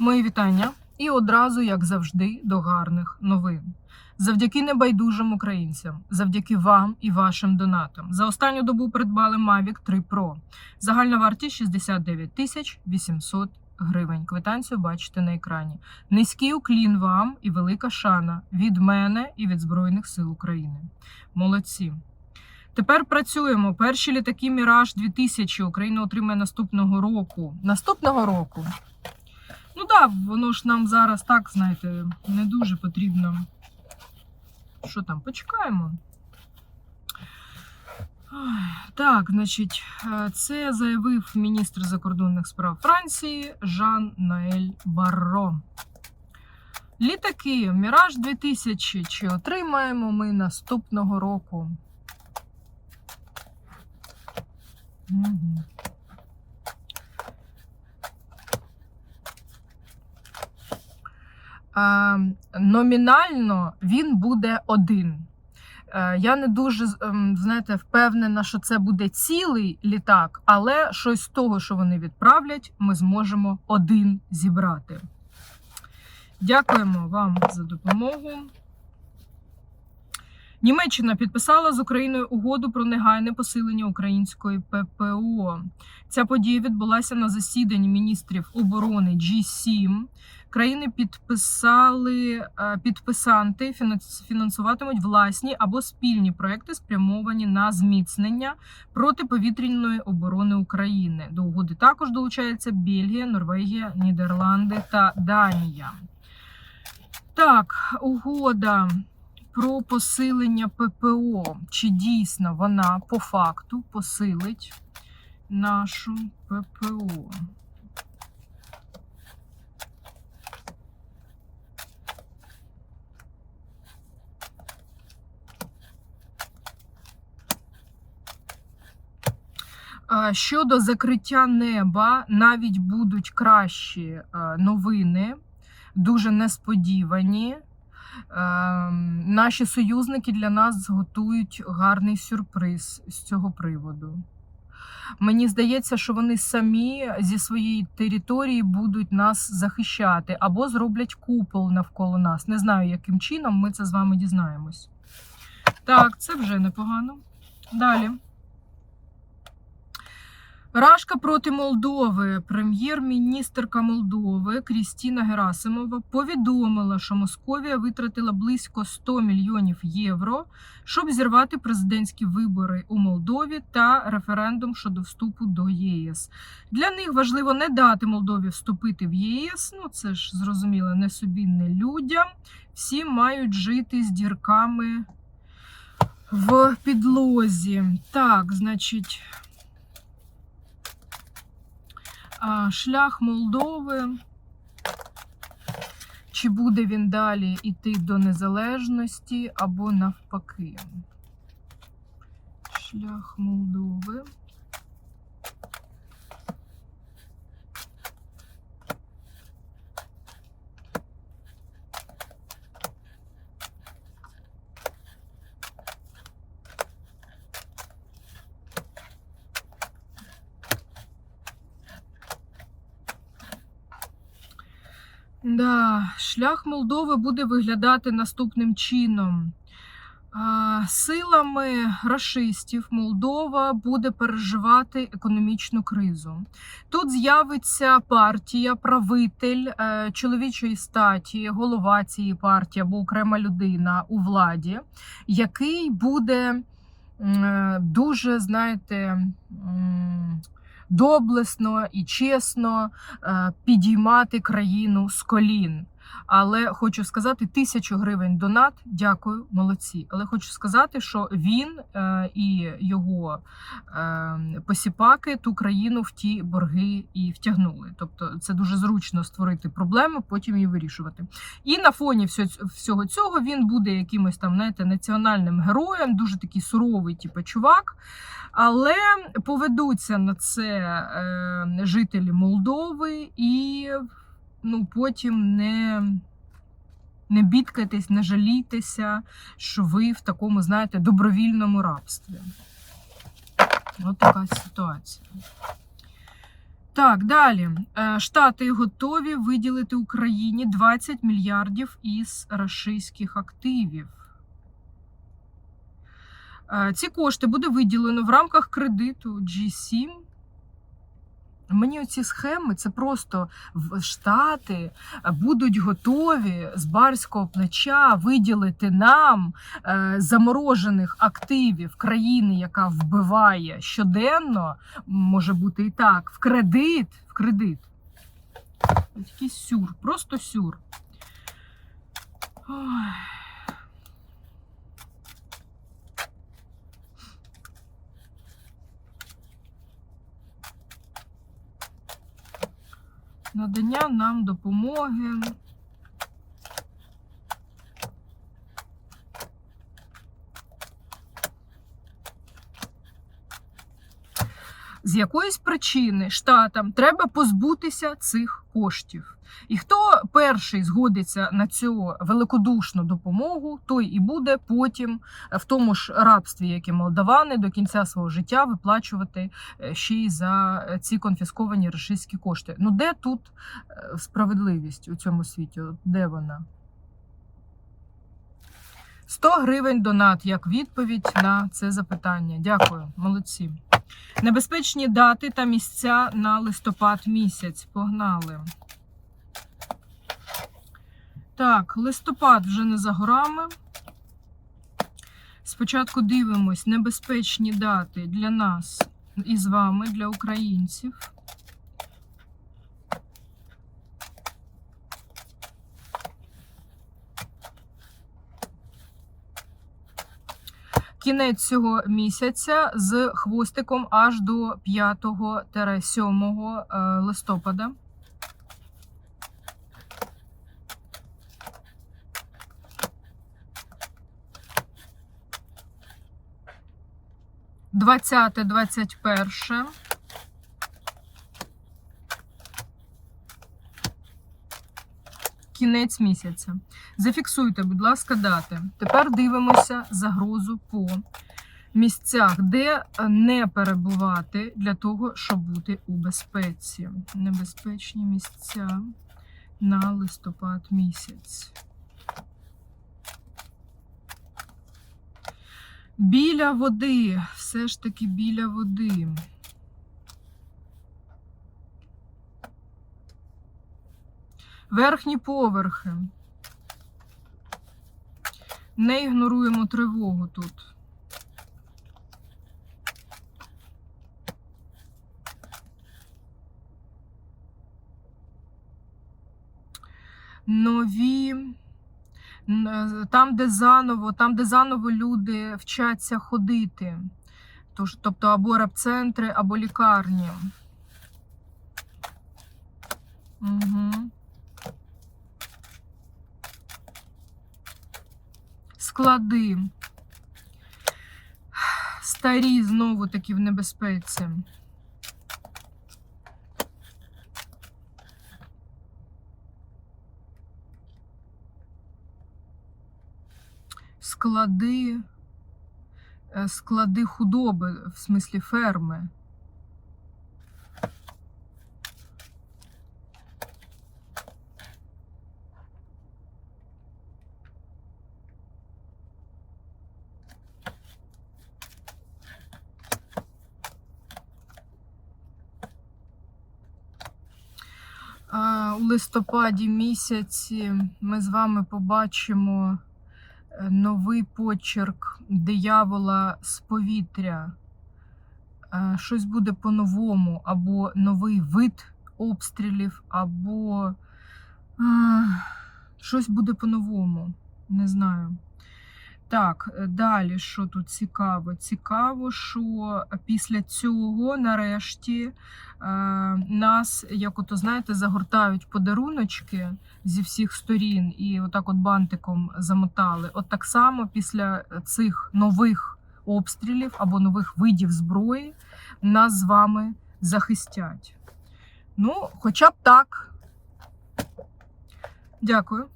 Мої вітання і одразу, як завжди, до гарних новин. Завдяки небайдужим українцям, завдяки вам і вашим донатам. За останню добу придбали Mavic 3 Pro. Загальна вартість 69 тисяч 800 гривень. Квитанцію бачите на екрані. Низький уклін вам і велика шана від мене і від Збройних сил України. Молодці. Тепер працюємо. Перші літаки Міраж 2000 Україна отримає наступного року. Наступного року. Ну так, да, воно ж нам зараз так, знаєте, не дуже потрібно. Що там, почекаємо. Так, значить, е, це заявив міністр закордонних справ Франції Жан Ноель Барро. Літаки Міраж 2000 чи отримаємо ми наступного року? Угу. Номінально він буде один. Е, Я не дуже ем, знаєте, впевнена, що це буде цілий літак, але щось з того, що вони відправлять, ми зможемо один зібрати. Дякуємо вам за допомогу. Німеччина підписала з Україною угоду про негайне посилення української ППО. Ця подія відбулася на засіданні міністрів оборони G7. Країни підписали підписанти, фінансуватимуть власні або спільні проекти, спрямовані на зміцнення протиповітряної оборони України. До угоди також долучаються Бельгія, Норвегія, Нідерланди та Данія. Так, угода про посилення ППО. Чи дійсно вона по факту посилить нашу ППО? Щодо закриття неба, навіть будуть кращі новини, дуже несподівані. Наші союзники для нас готують гарний сюрприз з цього приводу. Мені здається, що вони самі зі своєї території будуть нас захищати або зроблять купол навколо нас. Не знаю, яким чином ми це з вами дізнаємось. Так, це вже непогано. Далі. Рашка проти Молдови. Прем'єр-міністерка Молдови Крістіна Герасимова повідомила, що Московія витратила близько 100 мільйонів євро, щоб зірвати президентські вибори у Молдові та референдум щодо вступу до ЄС. Для них важливо не дати Молдові вступити в ЄС. Ну це ж зрозуміло, не собі, не людям. Всі мають жити з дірками в підлозі. Так, значить. Шлях Молдови. Чи буде він далі йти до незалежності або навпаки? Шлях Молдови. Да, шлях Молдови буде виглядати наступним чином. Силами расистів Молдова буде переживати економічну кризу. Тут з'явиться партія, правитель е, чоловічої статі, голова цієї партії або окрема людина у владі, який буде е, дуже, знаєте, доблесно і чесно е, підіймати країну з колін. Але хочу сказати, тисячу гривень донат. Дякую, молодці. Але хочу сказати, що він е, і його е, посіпаки ту країну в ті борги і втягнули. Тобто це дуже зручно створити проблеми, потім її вирішувати. І на фоні всього цього він буде якимось там, знаєте, національним героєм, дуже такий суровий, типу, чувак. Але поведуться на це е, жителі Молдови і ну, потім не не бідкайтесь, не жалійтеся, що ви в такому, знаєте, добровільному рабстві. Ось така ситуація. Так, далі. Е, Штати готові виділити Україні 20 мільярдів із рашистських активів. Е, Ці кошти буде виділено в рамках кредиту G7. Мені оці схеми це просто Штати будуть готові з барського плеча виділити нам е, заморожених активів країни, яка вбиває щоденно, може бути і так, в кредит, в кредит. Якийсь сюр, просто сюр. Ой. Надання нам допомоги. З якоїсь причини штатам треба позбутися цих коштів. І хто перший згодиться на цю великодушну допомогу, той і буде потім в тому ж рабстві, як і молдавани, до кінця свого життя виплачувати е, ще й за е, ці конфісковані рашистські кошти. Ну де тут е, справедливість у цьому світі? Де вона? 100 гривень донат як відповідь на це запитання. Дякую, молодці. Небезпечні дати та місця на листопад місяць. Погнали. Так, листопад вже не за горами. Спочатку дивимось небезпечні дати для нас і з вами, для українців. Кінець цього місяця з хвостиком аж до 5-7 е, листопада. Двадцяте, двадцять перше. Кінець місяця. Зафіксуйте, будь ласка, дати. Тепер дивимося загрозу по місцях, де не перебувати для того, щоб бути у безпеці. Небезпечні місця на листопад місяць. Біля води, все ж таки біля води. Верхні поверхи. Не ігноруємо тривогу тут. Нові. Там, де заново, там, де заново люди вчаться ходити. Тож, тобто або репцентри, або лікарні. Угу. Склади. Старі знову таки в небезпеці. Склади, е, склади худоби, в смислі ферми. У листопаді місяці ми з вами побачимо е, новий почерк диявола з повітря. Е, Щось буде по-новому, або новий вид обстрілів, або е, щось буде по-новому. Не знаю. Так, е, далі, що тут цікаво? Цікаво, що після цього, нарешті, е, нас, як ото знаєте, загортають подаруночки зі всіх сторін і отак от бантиком замотали. От так само після цих нових обстрілів або нових видів зброї нас з вами захистять. Ну, хоча б так. Дякую.